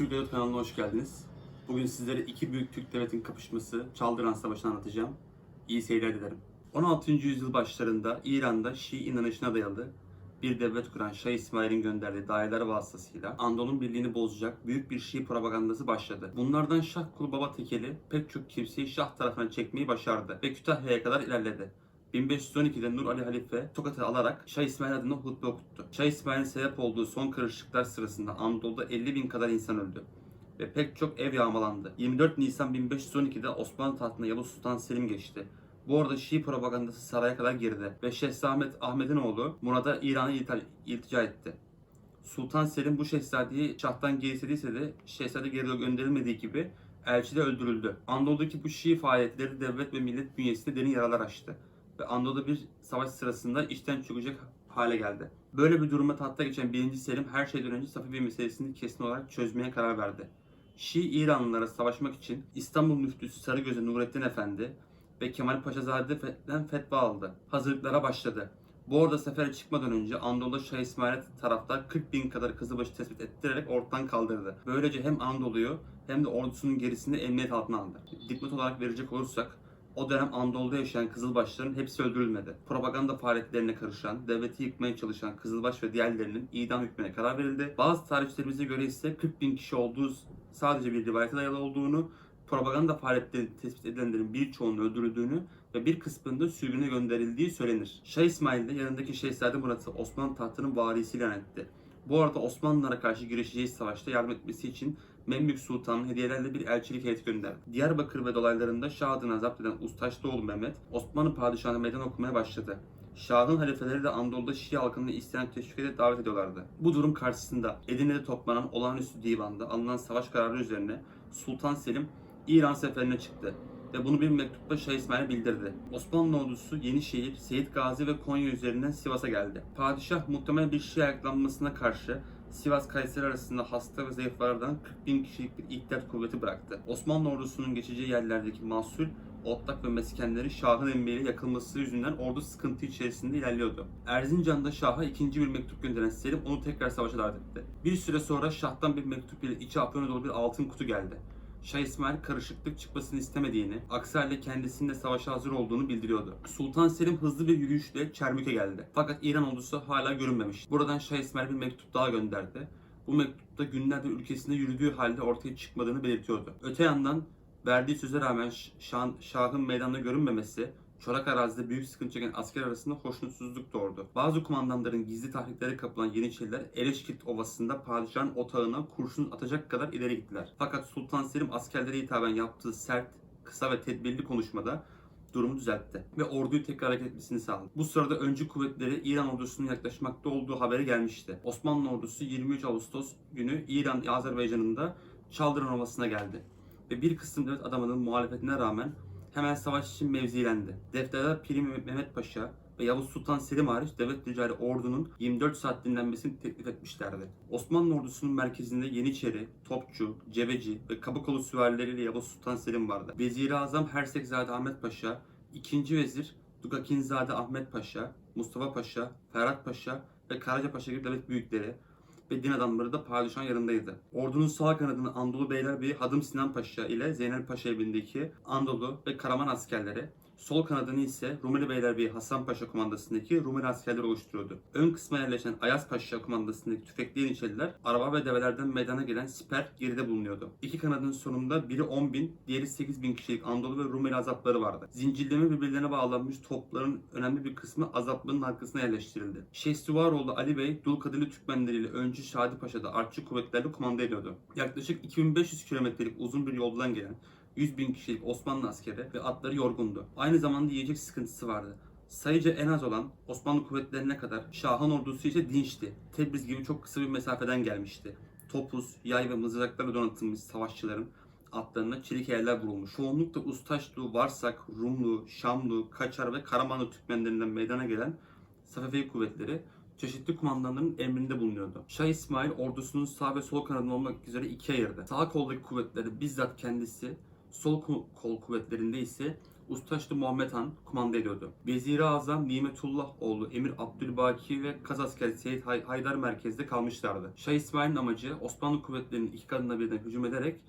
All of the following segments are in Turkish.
Türk Devlet kanalına hoş geldiniz. Bugün sizlere iki büyük Türk devletin kapışması Çaldıran Savaşı'nı anlatacağım. İyi seyirler dilerim. 16. yüzyıl başlarında İran'da Şii inanışına dayalı bir devlet kuran Şah İsmail'in gönderdiği dayeler vasıtasıyla Anadolu'nun birliğini bozacak büyük bir Şii propagandası başladı. Bunlardan Şah Kulu Baba Tekeli pek çok kimseyi Şah tarafına çekmeyi başardı ve Kütahya'ya kadar ilerledi. 1512'de Nur Ali Halife Tokat'ı alarak Şah İsmail adına hutbe okuttu. Şah İsmail'in sebep olduğu son karışıklıklar sırasında Anadolu'da 50 bin kadar insan öldü ve pek çok ev yağmalandı. 24 Nisan 1512'de Osmanlı tahtına Yavuz Sultan Selim geçti. Bu arada Şii propagandası saraya kadar girdi ve Şehzadet Ahmet'in oğlu Murad'a İran'a iltica etti. Sultan Selim bu şehzadeyi şahtan geri istediyse de şehzade geri gönderilmediği gibi elçi de öldürüldü. Anadolu'daki bu Şii faaliyetleri devlet ve millet bünyesinde derin yaralar açtı ve Anadolu'da bir savaş sırasında işten çıkacak hale geldi. Böyle bir duruma tahta geçen 1. Selim her şeyden önce Safevi meselesini kesin olarak çözmeye karar verdi. Şii İranlılara savaşmak için İstanbul müftüsü Sarıgöz'ü Nurettin Efendi ve Kemal Paşazade'den fetva aldı. Hazırlıklara başladı. Bu arada sefere çıkmadan önce Anadolu'da Şah İsmail taraftar 40 bin kadar kızılbaşı tespit ettirerek ortadan kaldırdı. Böylece hem Anadolu'yu hem de ordusunun gerisini emniyet altına aldı. Dipnot olarak verecek olursak o dönem Anadolu'da yaşayan Kızılbaşların hepsi öldürülmedi. Propaganda faaliyetlerine karışan, devleti yıkmaya çalışan Kızılbaş ve diğerlerinin idam hükmüne karar verildi. Bazı tarihçilerimize göre ise 40 bin kişi olduğu sadece bir rivayete dayalı olduğunu, propaganda faaliyetleri tespit edilenlerin birçoğunun öldürüldüğünü ve bir kısmının da sürgüne gönderildiği söylenir. Şah İsmail de yanındaki Şehzade Murat'ı Osmanlı tahtının varisi ilan etti. Bu arada Osmanlılara karşı girişeceği savaşta yardım etmesi için Memlük Sultan'ın hediyelerle bir elçilik heyeti gönderdi. Diyarbakır ve dolaylarında Şah adına zapt eden Ustaşlıoğlu Mehmet, Osmanlı padişahına meydan okumaya başladı. Şah'ın halifeleri de Anadolu'da Şii halkını isyan teşvik edip davet ediyorlardı. Bu durum karşısında Edirne'de toplanan olağanüstü divanda alınan savaş kararı üzerine Sultan Selim İran seferine çıktı ve bunu bir mektupla Şah İsmail'e bildirdi. Osmanlı ordusu Yenişehir, Seyit Gazi ve Konya üzerinden Sivas'a geldi. Padişah muhtemel bir Şii ayaklanmasına karşı Sivas Kayseri arasında hasta ve zayıflardan 40 bin kişilik bir ihtiyat kuvveti bıraktı. Osmanlı ordusunun geçeceği yerlerdeki mahsul, otlak ve meskenleri Şah'ın emriyle yakılması yüzünden ordu sıkıntı içerisinde ilerliyordu. Erzincan'da Şah'a ikinci bir mektup gönderen Selim onu tekrar savaşa davet etti. Bir süre sonra Şah'tan bir mektup ile içi afyona dolu bir altın kutu geldi. Şah İsmail karışıklık çıkmasını istemediğini, aksi halde kendisinin de savaşa hazır olduğunu bildiriyordu. Sultan Selim hızlı bir yürüyüşle Çermük'e geldi. Fakat İran ordusu hala görünmemiş. Buradan Şah İsmail bir mektup daha gönderdi. Bu mektupta günlerdir ülkesinde yürüdüğü halde ortaya çıkmadığını belirtiyordu. Öte yandan verdiği söze rağmen Şah'ın, meydanda görünmemesi Çorak arazide büyük sıkıntı çeken asker arasında hoşnutsuzluk doğurdu. Bazı kumandanların gizli tahriklere kapılan Yeniçeriler Eleşkirt Ovası'nda padişahın otağına kurşun atacak kadar ileri gittiler. Fakat Sultan Selim askerlere hitaben yaptığı sert, kısa ve tedbirli konuşmada durumu düzeltti ve orduyu tekrar hareket etmesini sağladı. Bu sırada öncü kuvvetleri İran ordusunun yaklaşmakta olduğu haberi gelmişti. Osmanlı ordusu 23 Ağustos günü İran Azerbaycan'ında Çaldıran Ovası'na geldi ve bir kısım devlet adamının muhalefetine rağmen hemen savaş için mevzilendi. Defterler Piri Mehmet Paşa ve Yavuz Sultan Selim hariç devlet ricali ordunun 24 saat dinlenmesini teklif etmişlerdi. Osmanlı ordusunun merkezinde Yeniçeri, Topçu, Cebeci ve Kabukolu süvarileriyle Yavuz Sultan Selim vardı. Vezir-i Azam Hersekzade Ahmet Paşa, ikinci vezir Dugakinzade Ahmet Paşa, Mustafa Paşa, Ferhat Paşa ve Karaca Paşa gibi devlet büyükleri ve din adamları da padişahın yanındaydı. Ordunun sağ kanadını Anadolu Beylerbeyi Hadım Sinan Paşa ile Zeynel Paşa evindeki Anadolu ve Karaman askerleri, sol kanadını ise Rumeli Beylerbeyi Hasan Paşa komandasındaki Rumeli askerleri oluşturuyordu. Ön kısma yerleşen Ayaz Paşa komandasındaki tüfekli Yeniçeriler, araba ve develerden meydana gelen siper geride bulunuyordu. İki kanadın sonunda biri 10 bin, diğeri 8 bin kişilik Anadolu ve Rumeli azapları vardı. Zincirleme birbirlerine bağlanmış topların önemli bir kısmı azaplının arkasına yerleştirildi. Şehsuvaroğlu Ali Bey, Dulkadili Türkmenleri ile Öncü Şadi Paşa'da artçı kuvvetlerle kumanda ediyordu. Yaklaşık 2500 kilometrelik uzun bir yoldan gelen 100 bin kişilik Osmanlı askeri ve atları yorgundu. Aynı zamanda yiyecek sıkıntısı vardı. Sayıca en az olan Osmanlı kuvvetlerine kadar Şahan ordusu ise dinçti. Tebriz gibi çok kısa bir mesafeden gelmişti. Topuz, yay ve mızraklarla donatılmış savaşçıların atlarına çelik yerler vurulmuş. Çoğunlukla Ustaşlı, Varsak, Rumlu, Şamlı, Kaçar ve Karamanlı Türkmenlerinden meydana gelen Safevi kuvvetleri çeşitli kumandanların emrinde bulunuyordu. Şah İsmail ordusunun sağ ve sol kanadını olmak üzere ikiye ayırdı. Sağ koldaki kuvvetleri bizzat kendisi, sol kol kuvvetlerinde ise Ustaşlı Muhammed Han kumanda ediyordu. Vezir-i Azam Nimetullah oğlu Emir Abdülbaki ve Kaz askeri Seyit Hay- Haydar merkezde kalmışlardı. Şah İsmail'in amacı Osmanlı kuvvetlerinin iki kadına birden hücum ederek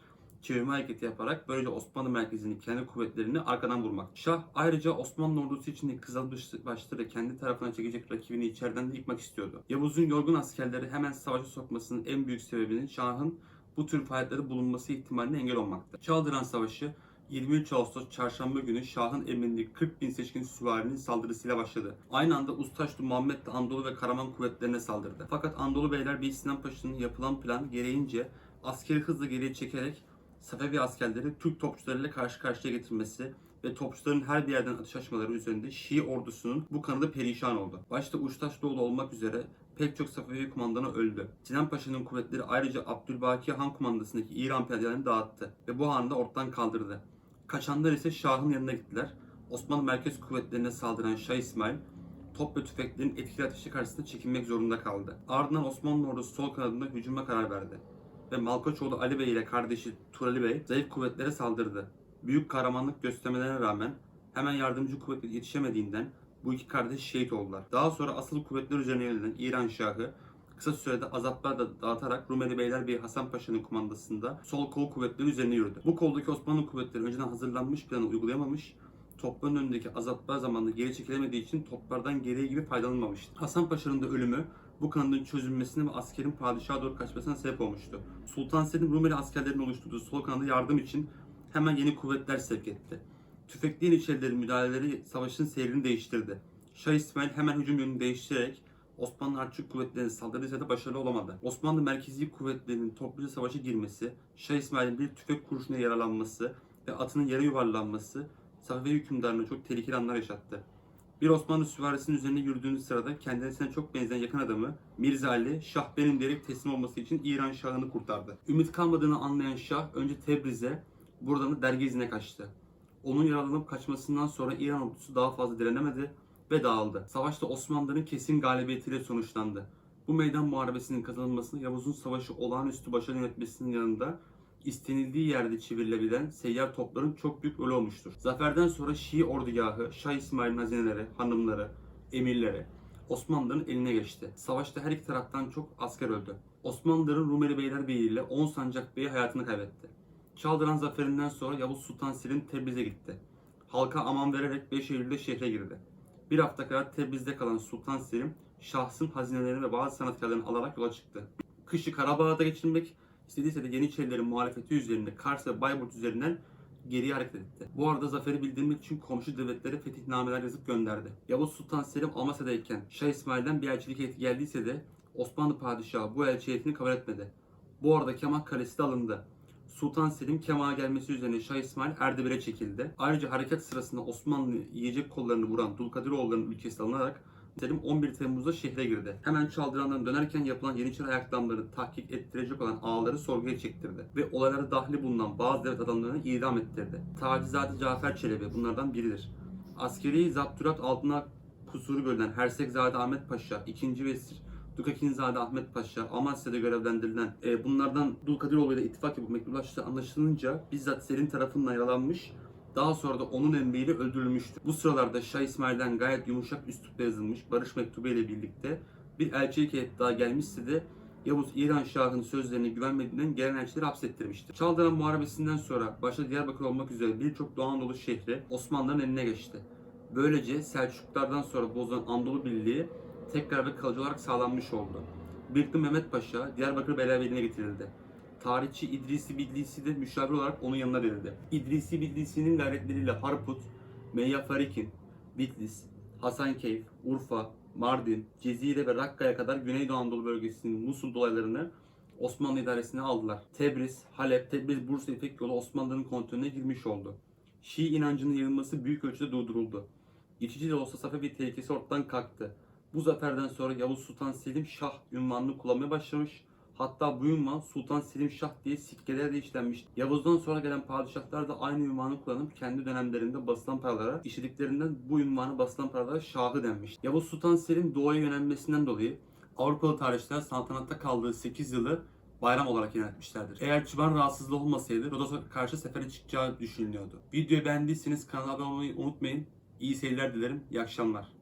çevirme hareketi yaparak böylece Osmanlı merkezini kendi kuvvetlerini arkadan vurmak. Şah ayrıca Osmanlı ordusu içindeki Kızılbaşları kendi tarafına çekecek rakibini içeriden de yıkmak istiyordu. Yavuz'un yorgun askerleri hemen savaşa sokmasının en büyük sebebinin Şah'ın bu tür faaliyetlerde bulunması ihtimaline engel olmaktı. Çaldıran Savaşı 23 Ağustos çarşamba günü Şah'ın emrindeki 40 bin seçkin süvarinin saldırısıyla başladı. Aynı anda Ustaşlı Muhammed de Anadolu ve Karaman kuvvetlerine saldırdı. Fakat Anadolu beyler bir Sinan Paşa'nın yapılan plan gereğince askeri hızla geriye çekerek Safevi askerleri Türk topçularıyla karşı karşıya getirmesi ve topçuların her bir yerden atış açmaları üzerinde Şii ordusunun bu kanıda perişan oldu. Başta Uçtaşlıoğlu olmak üzere pek çok Safevi kumandanı öldü. Sinan Paşa'nın kuvvetleri ayrıca Abdülbaki Han kumandasındaki İran piyadelerini dağıttı ve bu hanı da ortadan kaldırdı. Kaçanlar ise Şah'ın yanına gittiler. Osmanlı merkez kuvvetlerine saldıran Şah İsmail top ve tüfeklerin etkili ateşi karşısında çekinmek zorunda kaldı. Ardından Osmanlı ordusu sol kanadında hücuma karar verdi ve Malkoçoğlu Ali Bey ile kardeşi Turali Bey zayıf kuvvetlere saldırdı. Büyük kahramanlık göstermelerine rağmen hemen yardımcı kuvvet yetişemediğinden bu iki kardeş şehit oldular. Daha sonra asıl kuvvetler üzerine yönelen İran Şahı kısa sürede azaplar da dağıtarak Rumeli Beylerbeyi Hasan Paşa'nın kumandasında sol kol kuvvetleri üzerine yürüdü. Bu koldaki Osmanlı kuvvetleri önceden hazırlanmış planı uygulayamamış, topların önündeki azaplar zamanında geri çekilemediği için toplardan geriye gibi faydalanmamıştı. Hasan Paşa'nın da ölümü bu kanadın çözülmesine ve askerin padişaha doğru kaçmasına sebep olmuştu. Sultan Selim Rumeli askerlerinin oluşturduğu sol kanada yardım için hemen yeni kuvvetler sevk etti. Tüfekli Yeniçerilerin müdahaleleri savaşın seyrini değiştirdi. Şah İsmail hemen hücum yönünü değiştirerek Osmanlı Harçlık kuvvetlerine saldırırsa da başarılı olamadı. Osmanlı merkezi kuvvetlerinin topluca savaşa girmesi, Şah İsmail'in bir tüfek kurşuna yaralanması ve atının yere yuvarlanması Safevi hükümdarına çok tehlikeli anlar yaşattı. Bir Osmanlı süvarisinin üzerine yürüdüğü sırada kendisine çok benzeyen yakın adamı Mirza Ali, Şah benim diyerek teslim olması için İran Şah'ını kurtardı. Ümit kalmadığını anlayan Şah önce Tebriz'e, buradan da Dergezine kaçtı. Onun yaralanıp kaçmasından sonra İran ordusu daha fazla direnemedi ve dağıldı. Savaşta Osmanlıların kesin galibiyetiyle sonuçlandı. Bu meydan muharebesinin kazanılmasını Yavuz'un savaşı olağanüstü başarı yönetmesinin yanında istenildiği yerde çevrilebilen seyyar topların çok büyük rolü olmuştur. Zaferden sonra Şii ordugahı, Şah İsmail'in hazineleri, hanımları, emirleri Osmanlıların eline geçti. Savaşta her iki taraftan çok asker öldü. Osmanlıların Rumeli Beylerbeyi ile 10 Sancak Bey hayatını kaybetti. Çaldıran zaferinden sonra Yavuz Sultan Selim Tebriz'e gitti. Halka aman vererek 5 Eylül'de şehre girdi. Bir hafta kadar Tebriz'de kalan Sultan Selim, şahsın hazinelerini ve bazı sanatkarlarını alarak yola çıktı. Kışı Karabağ'da geçirmek, istediyse de Yeniçerilerin muhalefeti üzerinde Kars ve Bayburt üzerinden geriye hareket etti. Bu arada zaferi bildirmek için komşu devletlere fetihnameler yazıp gönderdi. Yavuz Sultan Selim Amasya'dayken Şah İsmail'den bir elçilik heyeti geldiyse de Osmanlı padişahı bu elçi heyetini kabul etmedi. Bu arada Kemal Kalesi de alındı. Sultan Selim Kemal'a gelmesi üzerine Şah İsmail Erdebil'e çekildi. Ayrıca harekat sırasında Osmanlı yiyecek kollarını vuran Dulkadiroğulları'nın ülkesi alınarak Selim 11 Temmuz'da şehre girdi. Hemen Çaldıran'dan dönerken yapılan Yeniçeri ayaklanmaları tahkik ettirecek olan ağaları sorguya çektirdi. Ve olaylara dahli bulunan bazı devlet adamlarını idam ettirdi. Tacizade Cafer Çelebi bunlardan biridir. Askeri zapturat altına kusuru görülen Hersekzade Ahmet Paşa, 2. Vezir Dukakinzade Ahmet Paşa, Amasya'da görevlendirilen e, bunlardan Dulkadiroğlu ile ittifak yapıp mektuplaştığı anlaşılınca bizzat Selim tarafından yaralanmış daha sonra da onun emriyle öldürülmüştü. Bu sıralarda Şah İsmail'den gayet yumuşak üslupla yazılmış barış mektubu ile birlikte bir elçilik heyeti daha gelmişse de Yavuz İran Şah'ın sözlerine güvenmediğinden gelen elçileri hapsettirmişti. Çaldıran Muharebesi'nden sonra başta Diyarbakır olmak üzere birçok Doğu Anadolu şehri Osmanlıların eline geçti. Böylece Selçuklulardan sonra bozulan Anadolu Birliği tekrar ve kalıcı olarak sağlanmış oldu. Birlikte Mehmet Paşa Diyarbakır Beylerbeyi'ne getirildi. Tarihçi İdrisi Bidlisi de müşavir olarak onun yanına verildi. İdrisi Bidlisi'nin gayretleriyle Harput, Meyya Farikin, Bitlis, Hasankeyf, Urfa, Mardin, Cezire ve Rakka'ya kadar Güneydoğu Anadolu bölgesinin Musul dolaylarını Osmanlı idaresine aldılar. Tebriz, Halep, Tebriz, Bursa İpek yolu Osmanlıların kontrolüne girmiş oldu. Şii inancının yayılması büyük ölçüde durduruldu. Geçici de olsa Safevi tehlikesi ortadan kalktı. Bu zaferden sonra Yavuz Sultan Selim Şah ünvanını kullanmaya başlamış. Hatta bu ünvan Sultan Selim Şah diye sikkelere de işlenmiş. Yavuz'dan sonra gelen padişahlar da aynı ünvanı kullanıp kendi dönemlerinde basılan paralara işlediklerinden bu ünvanı basılan paralara Şahı denmiş. Yavuz Sultan Selim doğuya yönelmesinden dolayı Avrupalı tarihçiler saltanatta kaldığı 8 yılı bayram olarak ilan etmişlerdir. Eğer çıban rahatsızlığı olmasaydı Rodos'a karşı sefere çıkacağı düşünülüyordu. Videoyu beğendiyseniz kanala abone olmayı unutmayın. İyi seyirler dilerim. İyi akşamlar.